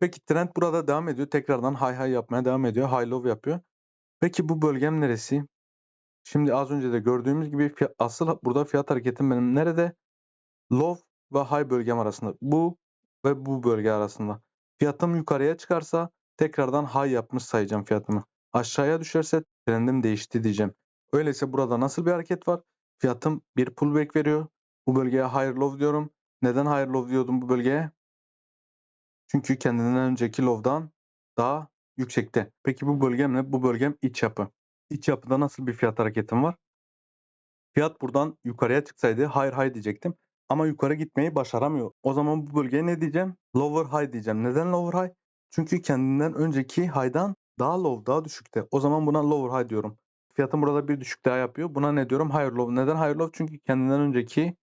Peki trend burada devam ediyor. Tekrardan high high yapmaya devam ediyor. High low yapıyor. Peki bu bölgem neresi? Şimdi az önce de gördüğümüz gibi fiy- asıl burada fiyat hareketim benim nerede? Low ve high bölgem arasında. Bu ve bu bölge arasında. Fiyatım yukarıya çıkarsa tekrardan high yapmış sayacağım fiyatımı. Aşağıya düşerse trendim değişti diyeceğim. Öyleyse burada nasıl bir hareket var? Fiyatım bir pullback veriyor. Bu bölgeye higher low diyorum. Neden higher low diyordum bu bölgeye? Çünkü kendinden önceki low'dan daha yüksekte. Peki bu bölgem ne? Bu bölgem iç yapı. İç yapıda nasıl bir fiyat hareketim var? Fiyat buradan yukarıya çıksaydı higher high diyecektim. Ama yukarı gitmeyi başaramıyor. O zaman bu bölgeye ne diyeceğim? Lower high diyeceğim. Neden lower high? Çünkü kendinden önceki high'dan daha low, daha düşükte. O zaman buna lower high diyorum. Fiyatım burada bir düşük daha yapıyor. Buna ne diyorum? Higher low. Neden higher low? Çünkü kendinden önceki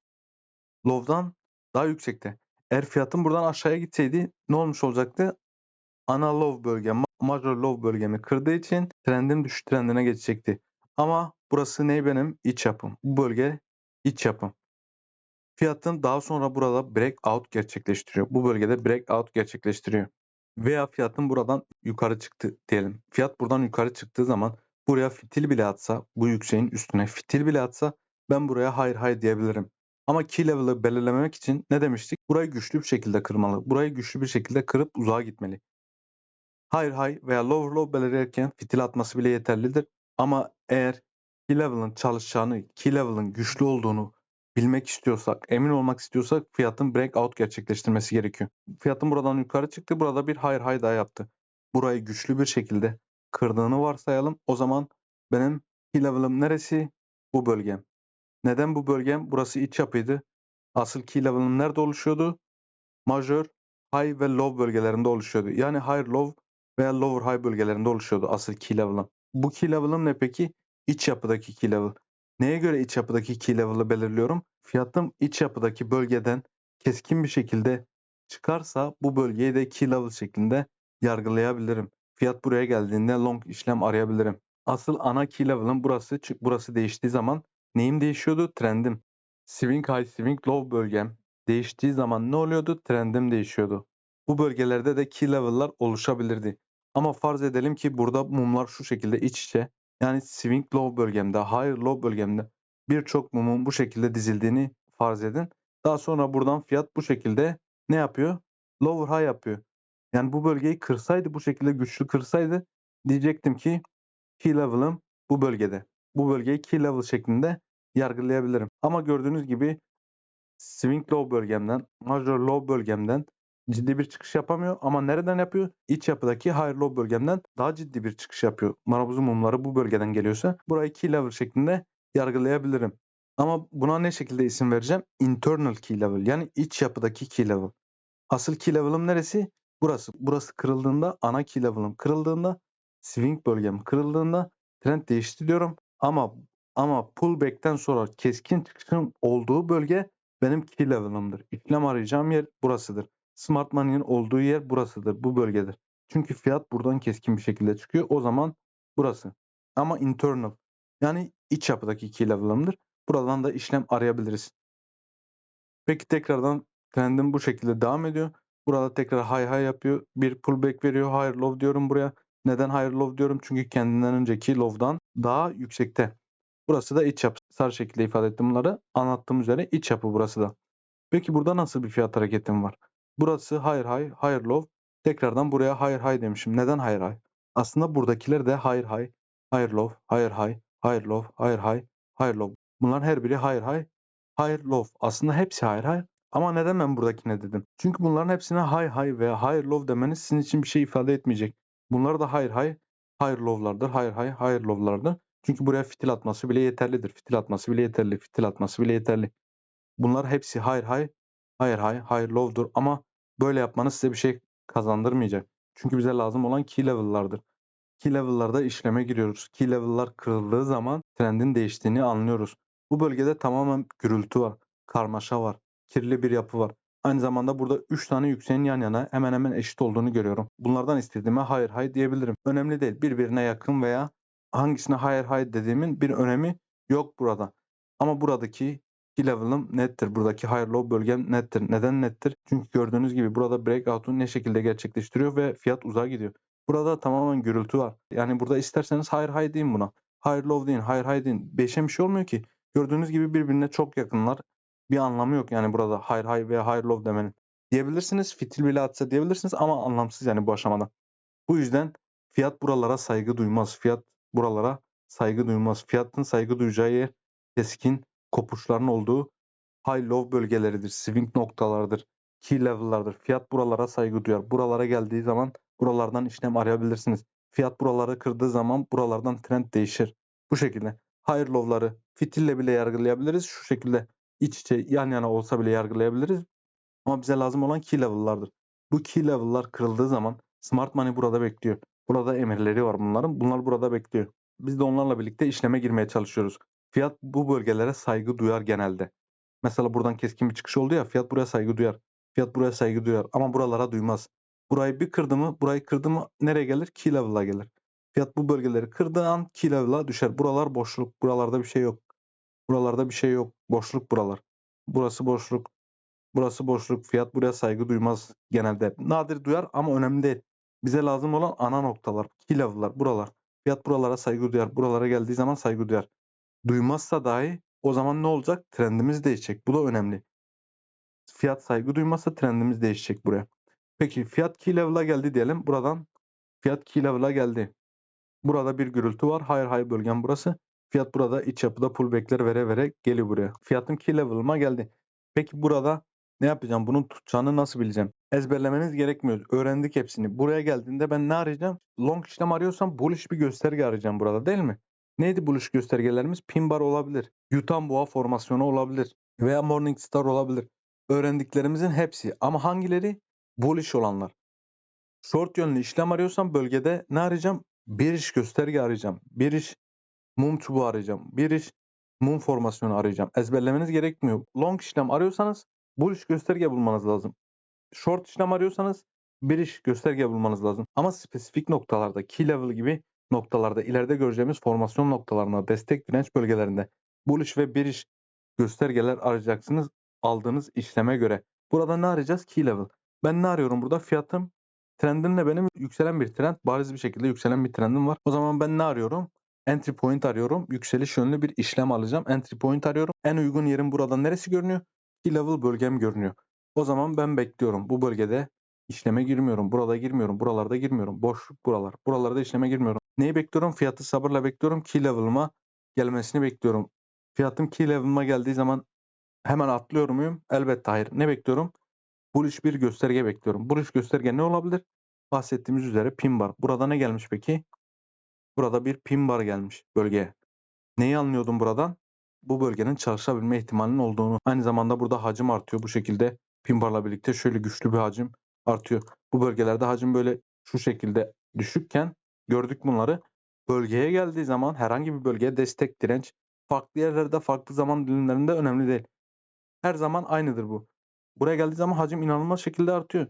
low'dan daha yüksekte. Eğer fiyatım buradan aşağıya gitseydi ne olmuş olacaktı? Ana low bölgem, ma- major low bölgemi kırdığı için trendim düşüş trendine geçecekti. Ama burası ne benim? İç yapım. Bu bölge iç yapım. Fiyatın daha sonra burada breakout gerçekleştiriyor. Bu bölgede breakout gerçekleştiriyor. Veya fiyatın buradan yukarı çıktı diyelim. Fiyat buradan yukarı çıktığı zaman buraya fitil bile atsa, bu yükseğin üstüne fitil bile atsa ben buraya hayır hayır diyebilirim. Ama key level'ı belirlemek için ne demiştik? Burayı güçlü bir şekilde kırmalı. Burayı güçlü bir şekilde kırıp uzağa gitmeli. High high veya lower low belirlerken fitil atması bile yeterlidir. Ama eğer key level'ın çalışacağını, key level'ın güçlü olduğunu bilmek istiyorsak, emin olmak istiyorsak fiyatın breakout gerçekleştirmesi gerekiyor. Fiyatın buradan yukarı çıktı. Burada bir higher high daha yaptı. Burayı güçlü bir şekilde kırdığını varsayalım. O zaman benim key level'ım neresi? Bu bölgem. Neden bu bölgem? Burası iç yapıydı. Asıl key level'ım nerede oluşuyordu? Major, high ve low bölgelerinde oluşuyordu. Yani higher low veya lower high bölgelerinde oluşuyordu asıl key level'ım. Bu key level'ım ne peki? İç yapıdaki key level. Neye göre iç yapıdaki key level'ı belirliyorum? Fiyatım iç yapıdaki bölgeden keskin bir şekilde çıkarsa bu bölgeyi de key level şeklinde yargılayabilirim. Fiyat buraya geldiğinde long işlem arayabilirim. Asıl ana key level'ım burası. Burası değiştiği zaman neyim değişiyordu? Trendim. Swing high, swing low bölgem değiştiği zaman ne oluyordu? Trendim değişiyordu. Bu bölgelerde de key level'lar oluşabilirdi. Ama farz edelim ki burada mumlar şu şekilde iç içe. Yani swing low bölgemde, higher low bölgemde birçok mumun bu şekilde dizildiğini farz edin. Daha sonra buradan fiyat bu şekilde ne yapıyor? Lower high yapıyor. Yani bu bölgeyi kırsaydı, bu şekilde güçlü kırsaydı diyecektim ki key level'ım bu bölgede. Bu bölgeyi key level şeklinde yargılayabilirim. Ama gördüğünüz gibi swing low bölgemden, major low bölgemden ciddi bir çıkış yapamıyor. Ama nereden yapıyor? İç yapıdaki higher low bölgemden daha ciddi bir çıkış yapıyor. Marabuzun mumları bu bölgeden geliyorsa burayı key level şeklinde yargılayabilirim. Ama buna ne şekilde isim vereceğim? Internal key level yani iç yapıdaki key level. Asıl key level'ım neresi? Burası. Burası kırıldığında ana key level'ım kırıldığında swing bölgem kırıldığında trend değişti diyorum. Ama ama pullback'ten sonra keskin çıkışın olduğu bölge benim key level'ımdır. İşlem arayacağım yer burasıdır. Smart Money'nin olduğu yer burasıdır. Bu bölgedir. Çünkü fiyat buradan keskin bir şekilde çıkıyor. O zaman burası. Ama internal yani iç yapıdaki key level'ımdır. Buradan da işlem arayabiliriz. Peki tekrardan trendim bu şekilde devam ediyor. Burada tekrar high high yapıyor. Bir pullback veriyor. Higher low diyorum buraya. Neden higher low diyorum? Çünkü kendinden önceki low'dan daha yüksekte. Burası da iç yapı. Sarı şekilde ifade ettim bunları. Anlattığım üzere iç yapı burası da. Peki burada nasıl bir fiyat hareketim var? Burası higher high, higher low. Tekrardan buraya higher high demişim. Neden higher high? Aslında buradakiler de higher high, higher low, higher high, higher low, higher high, higher low. Bunların her biri higher high, higher low. Aslında hepsi higher high. Ama neden ben buradakine dedim? Çünkü bunların hepsine high high veya higher low demeniz sizin için bir şey ifade etmeyecek. Bunlar da higher high, higher low'lardır. Higher high, higher low'lardır. Çünkü buraya fitil atması bile yeterlidir. Fitil atması bile yeterli. Fitil atması bile yeterli. Bunlar hepsi higher high, higher high, higher low'dur. Ama böyle yapmanız size bir şey kazandırmayacak. Çünkü bize lazım olan key level'lardır. Key level'larda işleme giriyoruz. Key level'lar kırıldığı zaman trendin değiştiğini anlıyoruz. Bu bölgede tamamen gürültü var, karmaşa var, kirli bir yapı var. Aynı zamanda burada 3 tane yükseğin yan yana hemen hemen eşit olduğunu görüyorum. Bunlardan istediğime hayır hayır diyebilirim. Önemli değil. Birbirine yakın veya hangisine hayır hayır dediğimin bir önemi yok burada. Ama buradaki Key level'ım nettir. Buradaki high low bölgem nettir. Neden nettir? Çünkü gördüğünüz gibi burada breakout'u ne şekilde gerçekleştiriyor ve fiyat uzağa gidiyor. Burada tamamen gürültü var. Yani burada isterseniz higher high deyin buna. Higher low deyin, higher high deyin. Beşe bir şey olmuyor ki. Gördüğünüz gibi birbirine çok yakınlar. Bir anlamı yok yani burada higher high veya higher low demenin. Diyebilirsiniz, fitil bile atsa diyebilirsiniz ama anlamsız yani bu aşamada. Bu yüzden fiyat buralara saygı duymaz. Fiyat buralara saygı duymaz. Fiyatın saygı duyacağı yer keskin kopuşların olduğu high low bölgeleridir. Swing noktalardır. Key level'lardır. Fiyat buralara saygı duyar. Buralara geldiği zaman buralardan işlem arayabilirsiniz. Fiyat buraları kırdığı zaman buralardan trend değişir. Bu şekilde higher low'ları fitille bile yargılayabiliriz. Şu şekilde iç içe yan yana olsa bile yargılayabiliriz. Ama bize lazım olan key level'lardır. Bu key level'lar kırıldığı zaman smart money burada bekliyor. Burada emirleri var bunların. Bunlar burada bekliyor. Biz de onlarla birlikte işleme girmeye çalışıyoruz. Fiyat bu bölgelere saygı duyar genelde. Mesela buradan keskin bir çıkış oldu ya fiyat buraya saygı duyar. Fiyat buraya saygı duyar ama buralara duymaz. Burayı bir kırdı mı, burayı kırdı mı nereye gelir? Key level'a gelir. Fiyat bu bölgeleri kırdığı an key level'a düşer. Buralar boşluk. Buralarda bir şey yok. Buralarda bir şey yok. Boşluk buralar. Burası boşluk. Burası boşluk. Fiyat buraya saygı duymaz genelde. Nadir duyar ama önemli değil. Bize lazım olan ana noktalar. Key level'lar buralar. Fiyat buralara saygı duyar. Buralara geldiği zaman saygı duyar. Duymazsa dahi o zaman ne olacak? Trendimiz değişecek. Bu da önemli. Fiyat saygı duymazsa trendimiz değişecek buraya. Peki fiyat key level'a geldi diyelim. Buradan fiyat key level'a geldi. Burada bir gürültü var. Higher high bölgem burası. Fiyat burada iç yapıda pullback'ler vere vere geliyor buraya. Fiyatım key level'ıma geldi. Peki burada ne yapacağım? Bunun tutacağını nasıl bileceğim? Ezberlemeniz gerekmiyor. Öğrendik hepsini. Buraya geldiğinde ben ne arayacağım? Long işlem arıyorsam bullish bir gösterge arayacağım burada değil mi? Neydi bullish göstergelerimiz? Pin bar olabilir. Yutan boğa formasyonu olabilir. Veya Morningstar olabilir. Öğrendiklerimizin hepsi. Ama hangileri? Bullish olanlar. Short yönlü işlem arıyorsam bölgede ne arayacağım? Bir iş gösterge arayacağım. Bir iş mum çubuğu arayacağım. Bir iş mum formasyonu arayacağım. Ezberlemeniz gerekmiyor. Long işlem arıyorsanız bullish gösterge bulmanız lazım. Short işlem arıyorsanız bir iş gösterge bulmanız lazım. Ama spesifik noktalarda key level gibi noktalarda ileride göreceğimiz formasyon noktalarına destek direnç bölgelerinde bullish ve bir iş göstergeler arayacaksınız aldığınız işleme göre. Burada ne arayacağız? Key level. Ben ne arıyorum burada? Fiyatım trendimle benim yükselen bir trend. Bariz bir şekilde yükselen bir trendim var. O zaman ben ne arıyorum? Entry point arıyorum. Yükseliş yönlü bir işlem alacağım. Entry point arıyorum. En uygun yerim burada neresi görünüyor? Key level bölgem görünüyor. O zaman ben bekliyorum. Bu bölgede işleme girmiyorum. Burada girmiyorum. Buralarda girmiyorum. Boşluk buralar. Buralarda işleme girmiyorum. Neyi bekliyorum? Fiyatı sabırla bekliyorum. Key level'ıma gelmesini bekliyorum. Fiyatım key level'ıma geldiği zaman hemen atlıyor muyum? Elbette hayır. Ne bekliyorum? Bullish bir gösterge bekliyorum. Bullish gösterge ne olabilir? Bahsettiğimiz üzere pin bar. Burada ne gelmiş peki? Burada bir pin bar gelmiş bölgeye. Neyi anlıyordum buradan? Bu bölgenin çalışabilme ihtimalinin olduğunu. Aynı zamanda burada hacim artıyor bu şekilde. Pin barla birlikte şöyle güçlü bir hacim artıyor. Bu bölgelerde hacim böyle şu şekilde düşükken gördük bunları. Bölgeye geldiği zaman herhangi bir bölgeye destek direnç farklı yerlerde farklı zaman dilimlerinde önemli değil. Her zaman aynıdır bu. Buraya geldiği zaman hacim inanılmaz şekilde artıyor.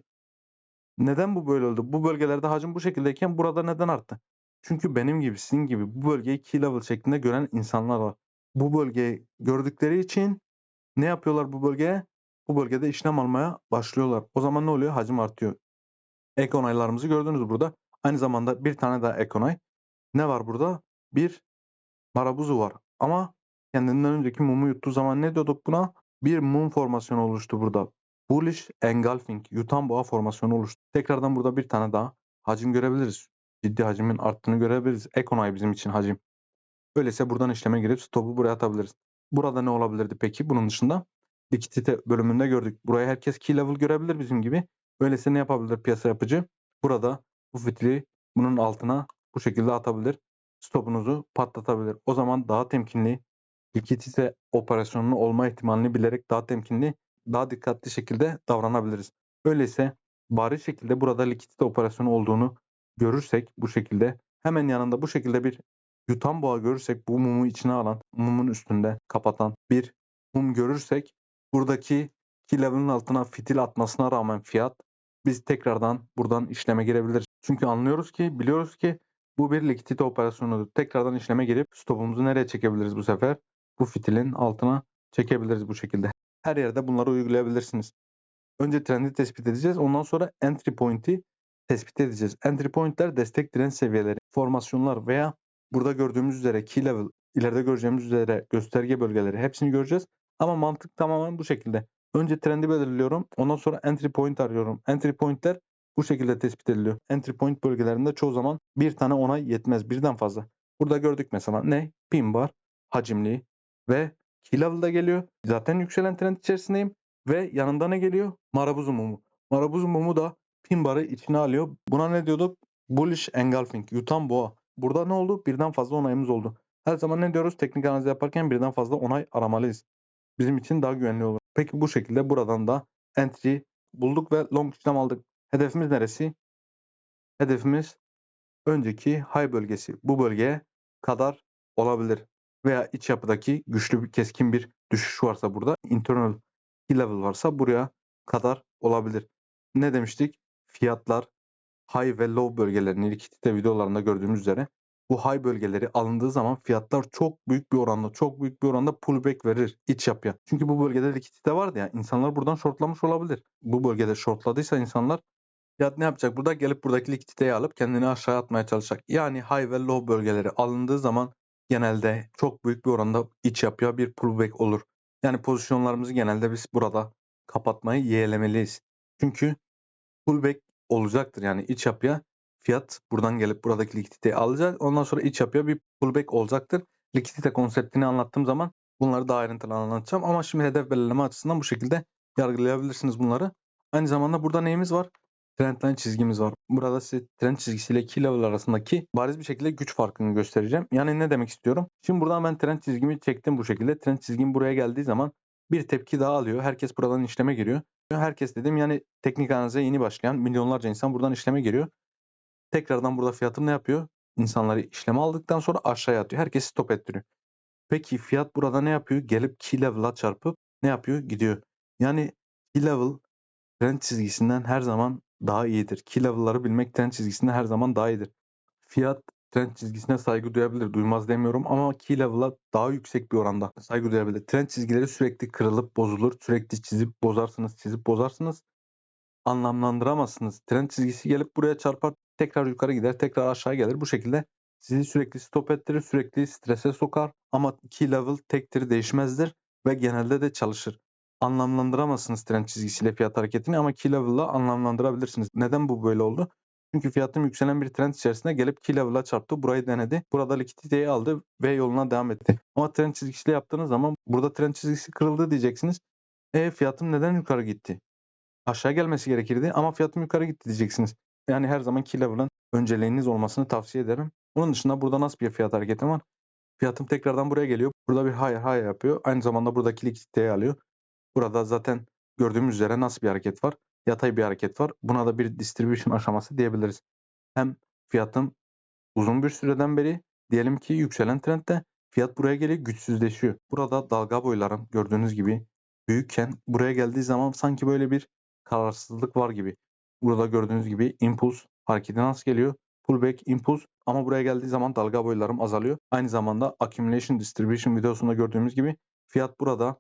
Neden bu böyle oldu? Bu bölgelerde hacim bu şekildeyken burada neden arttı? Çünkü benim gibi sizin gibi bu bölgeyi key level şeklinde gören insanlar var. Bu bölgeyi gördükleri için ne yapıyorlar bu bölgeye? Bu bölgede işlem almaya başlıyorlar. O zaman ne oluyor? Hacim artıyor. Ek onaylarımızı gördünüz burada. Aynı zamanda bir tane daha ek onay. Ne var burada? Bir marabuzu var. Ama kendinden önceki mumu yuttuğu zaman ne diyorduk buna? Bir mum formasyonu oluştu burada. Bullish engulfing, yutan boğa formasyonu oluştu. Tekrardan burada bir tane daha hacim görebiliriz. Ciddi hacimin arttığını görebiliriz. Ek onay bizim için hacim. Öyleyse buradan işleme girip stopu buraya atabiliriz. Burada ne olabilirdi peki? Bunun dışında likidite bölümünde gördük. Buraya herkes key level görebilir bizim gibi. Öyleyse ne yapabilir piyasa yapıcı? Burada bu fitili bunun altına bu şekilde atabilir. Stopunuzu patlatabilir. O zaman daha temkinli likidite operasyonunun olma ihtimalini bilerek daha temkinli, daha dikkatli şekilde davranabiliriz. Öyleyse bariz şekilde burada likidite operasyonu olduğunu görürsek bu şekilde hemen yanında bu şekilde bir yutan boğa görürsek bu mumu içine alan, mumun üstünde kapatan bir mum görürsek buradaki key level'ın altına fitil atmasına rağmen fiyat biz tekrardan buradan işleme girebiliriz. Çünkü anlıyoruz ki, biliyoruz ki bu bir likidite operasyonudur. Tekrardan işleme girip stopumuzu nereye çekebiliriz bu sefer? Bu fitilin altına çekebiliriz bu şekilde. Her yerde bunları uygulayabilirsiniz. Önce trendi tespit edeceğiz. Ondan sonra entry point'i tespit edeceğiz. Entry point'ler destek direnç seviyeleri, formasyonlar veya burada gördüğümüz üzere key level, ileride göreceğimiz üzere gösterge bölgeleri hepsini göreceğiz. Ama mantık tamamen bu şekilde. Önce trendi belirliyorum. Ondan sonra entry point arıyorum. Entry point'ler bu şekilde tespit ediliyor. Entry point bölgelerinde çoğu zaman bir tane onay yetmez. Birden fazla. Burada gördük mesela ne? Pin bar, hacimli ve key level'da geliyor. Zaten yükselen trend içerisindeyim. Ve yanında ne geliyor? Marabuz mumu. Marabuz mumu da pin barı içine alıyor. Buna ne diyorduk? Bullish engulfing. Yutan boğa. Burada ne oldu? Birden fazla onayımız oldu. Her zaman ne diyoruz? Teknik analiz yaparken birden fazla onay aramalıyız. Bizim için daha güvenli olur. Peki bu şekilde buradan da entry bulduk ve long işlem aldık. Hedefimiz neresi? Hedefimiz önceki high bölgesi. Bu bölgeye kadar olabilir. Veya iç yapıdaki güçlü bir keskin bir düşüş varsa burada internal level varsa buraya kadar olabilir. Ne demiştik? Fiyatlar high ve low bölgelerini likidite videolarında gördüğümüz üzere bu high bölgeleri alındığı zaman fiyatlar çok büyük bir oranda çok büyük bir oranda pullback verir iç yapıya. Çünkü bu bölgede likidite vardı ya insanlar buradan shortlamış olabilir. Bu bölgede shortladıysa insanlar fiyat ne yapacak? Burada gelip buradaki likiditeyi alıp kendini aşağı atmaya çalışacak. Yani high ve low bölgeleri alındığı zaman genelde çok büyük bir oranda iç yapıya bir pullback olur. Yani pozisyonlarımızı genelde biz burada kapatmayı yeğlemeliyiz. Çünkü pullback olacaktır. Yani iç yapıya fiyat buradan gelip buradaki likiditeyi alacak. Ondan sonra iç yapıya bir pullback olacaktır. Likidite konseptini anlattığım zaman bunları daha ayrıntılı anlatacağım. Ama şimdi hedef belirleme açısından bu şekilde yargılayabilirsiniz bunları. Aynı zamanda burada neyimiz var? Trendline çizgimiz var. Burada size trend çizgisiyle key level arasındaki bariz bir şekilde güç farkını göstereceğim. Yani ne demek istiyorum? Şimdi buradan ben trend çizgimi çektim bu şekilde. Trend çizgim buraya geldiği zaman bir tepki daha alıyor. Herkes buradan işleme giriyor. Herkes dedim yani teknik analize yeni başlayan milyonlarca insan buradan işleme giriyor. Tekrardan burada fiyatım ne yapıyor? İnsanları işleme aldıktan sonra aşağıya atıyor. Herkesi stop ettiriyor. Peki fiyat burada ne yapıyor? Gelip key level'a çarpıp ne yapıyor? Gidiyor. Yani key level trend çizgisinden her zaman daha iyidir. Key level'ları bilmek trend çizgisinden her zaman daha iyidir. Fiyat trend çizgisine saygı duyabilir. Duymaz demiyorum ama key level'a daha yüksek bir oranda saygı duyabilir. Trend çizgileri sürekli kırılıp bozulur. Sürekli çizip bozarsınız, çizip bozarsınız. Anlamlandıramazsınız. Trend çizgisi gelip buraya çarpar, tekrar yukarı gider, tekrar aşağı gelir. Bu şekilde sizi sürekli stop ettirir, sürekli strese sokar. Ama key level tektir, değişmezdir ve genelde de çalışır. Anlamlandıramazsınız trend çizgisiyle fiyat hareketini ama key level'la anlamlandırabilirsiniz. Neden bu böyle oldu? Çünkü fiyatım yükselen bir trend içerisinde gelip key level'a çarptı. Burayı denedi. Burada likiditeyi aldı ve yoluna devam etti. Ama trend çizgisiyle yaptığınız zaman burada trend çizgisi kırıldı diyeceksiniz. E fiyatım neden yukarı gitti? Aşağı gelmesi gerekirdi ama fiyatım yukarı gitti diyeceksiniz. Yani her zaman key level'ın önceliğiniz olmasını tavsiye ederim. Onun dışında burada nasıl bir fiyat hareketi var? Fiyatım tekrardan buraya geliyor. Burada bir higher high yapıyor. Aynı zamanda buradaki likiditeyi alıyor. Burada zaten gördüğümüz üzere nasıl bir hareket var? Yatay bir hareket var. Buna da bir distribution aşaması diyebiliriz. Hem fiyatım uzun bir süreden beri diyelim ki yükselen trendde fiyat buraya geliyor güçsüzleşiyor. Burada dalga boylarım gördüğünüz gibi büyükken buraya geldiği zaman sanki böyle bir kararsızlık var gibi. Burada gördüğünüz gibi impuls hareketi nasıl geliyor? Pullback, impuls ama buraya geldiği zaman dalga boylarım azalıyor. Aynı zamanda accumulation distribution videosunda gördüğümüz gibi fiyat burada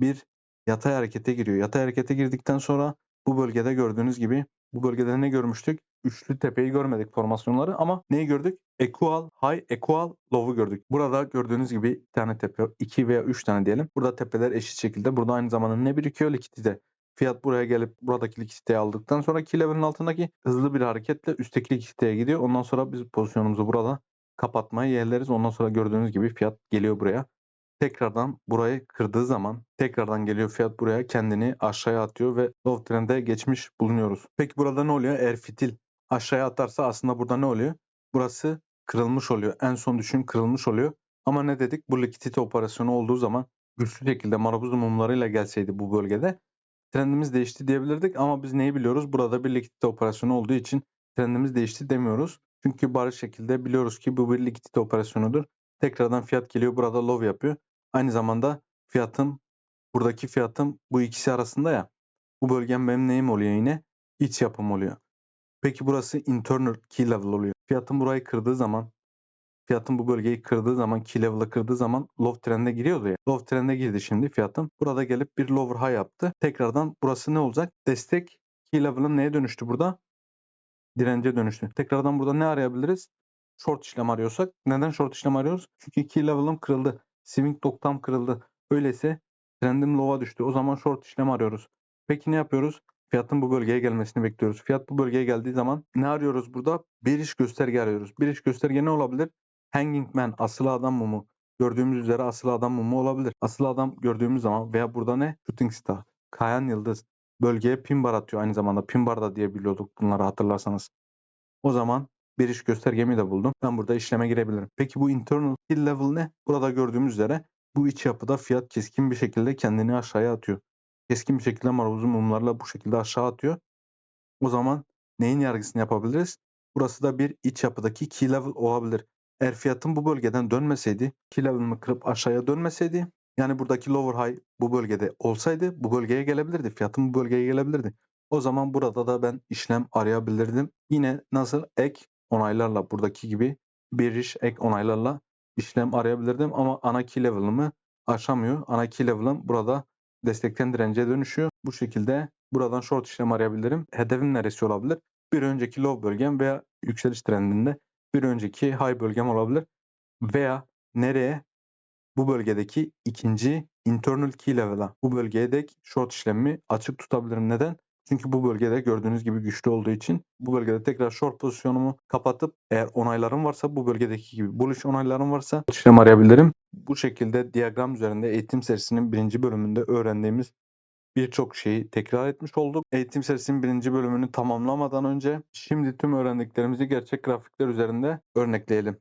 bir yatay harekete giriyor. Yatay harekete girdikten sonra bu bölgede gördüğünüz gibi bu bölgede ne görmüştük? Üçlü tepeyi görmedik formasyonları ama neyi gördük? Equal, high, equal, low'u gördük. Burada gördüğünüz gibi bir tane tepe, iki veya üç tane diyelim. Burada tepeler eşit şekilde. Burada aynı zamanda ne birikiyor? Likidite. Fiyat buraya gelip buradaki likiditeyi aldıktan sonra key level'ın altındaki hızlı bir hareketle üstteki likiditeye gidiyor. Ondan sonra biz pozisyonumuzu burada kapatmayı yerleriz. Ondan sonra gördüğünüz gibi fiyat geliyor buraya tekrardan burayı kırdığı zaman tekrardan geliyor fiyat buraya kendini aşağıya atıyor ve low trend'e geçmiş bulunuyoruz. Peki burada ne oluyor? Eğer fitil aşağıya atarsa aslında burada ne oluyor? Burası kırılmış oluyor. En son düşüm kırılmış oluyor. Ama ne dedik? Bu likidite operasyonu olduğu zaman güçlü şekilde marabuz mumlarıyla gelseydi bu bölgede trendimiz değişti diyebilirdik ama biz neyi biliyoruz? Burada bir likidite operasyonu olduğu için trendimiz değişti demiyoruz. Çünkü bariz şekilde biliyoruz ki bu bir likidite operasyonudur. Tekrardan fiyat geliyor burada low yapıyor. Aynı zamanda fiyatım buradaki fiyatım bu ikisi arasında ya. Bu bölgem benim neyim oluyor yine? İç yapım oluyor. Peki burası internal key level oluyor. Fiyatım burayı kırdığı zaman fiyatın bu bölgeyi kırdığı zaman key level'ı kırdığı zaman low trend'e giriyordu ya. Low trend'e girdi şimdi fiyatın. Burada gelip bir lower high yaptı. Tekrardan burası ne olacak? Destek key level'ın neye dönüştü burada? Dirence dönüştü. Tekrardan burada ne arayabiliriz? Short işlem arıyorsak. Neden short işlem arıyoruz? Çünkü key level'ım kırıldı. Swing noktam kırıldı. Öyleyse trendim low'a düştü. O zaman short işlem arıyoruz. Peki ne yapıyoruz? Fiyatın bu bölgeye gelmesini bekliyoruz. Fiyat bu bölgeye geldiği zaman ne arıyoruz burada? Bir iş gösterge arıyoruz. Bir iş gösterge ne olabilir? Hanging man, asılı adam mumu. Gördüğümüz üzere asılı adam mumu olabilir. Asılı adam gördüğümüz zaman veya burada ne? Shooting star, kayan yıldız. Bölgeye pin bar atıyor aynı zamanda. Pin bar da diye biliyorduk bunları hatırlarsanız. O zaman bir iş göstergemi de buldum. Ben burada işleme girebilirim. Peki bu internal kill level ne? Burada gördüğümüz üzere bu iç yapıda fiyat keskin bir şekilde kendini aşağıya atıyor. Keskin bir şekilde maruzun mumlarla bu şekilde aşağı atıyor. O zaman neyin yargısını yapabiliriz? Burası da bir iç yapıdaki key level olabilir. Eğer fiyatın bu bölgeden dönmeseydi, key level'ını kırıp aşağıya dönmeseydi, yani buradaki lower high bu bölgede olsaydı bu bölgeye gelebilirdi. Fiyatın bu bölgeye gelebilirdi. O zaman burada da ben işlem arayabilirdim. Yine nasıl ek onaylarla buradaki gibi bir iş ek onaylarla işlem arayabilirdim ama ana key level'ımı aşamıyor. Ana key level'ım burada destekten dirence dönüşüyor. Bu şekilde buradan short işlem arayabilirim. Hedefim neresi olabilir? Bir önceki low bölgem veya yükseliş trendinde bir önceki high bölgem olabilir. Veya nereye? Bu bölgedeki ikinci internal key level'a. Bu bölgeye dek short işlemi açık tutabilirim. Neden? Çünkü bu bölgede gördüğünüz gibi güçlü olduğu için bu bölgede tekrar short pozisyonumu kapatıp eğer onaylarım varsa bu bölgedeki gibi bullish onaylarım varsa işlem arayabilirim. Bu şekilde diyagram üzerinde eğitim serisinin birinci bölümünde öğrendiğimiz birçok şeyi tekrar etmiş olduk. Eğitim serisinin birinci bölümünü tamamlamadan önce şimdi tüm öğrendiklerimizi gerçek grafikler üzerinde örnekleyelim.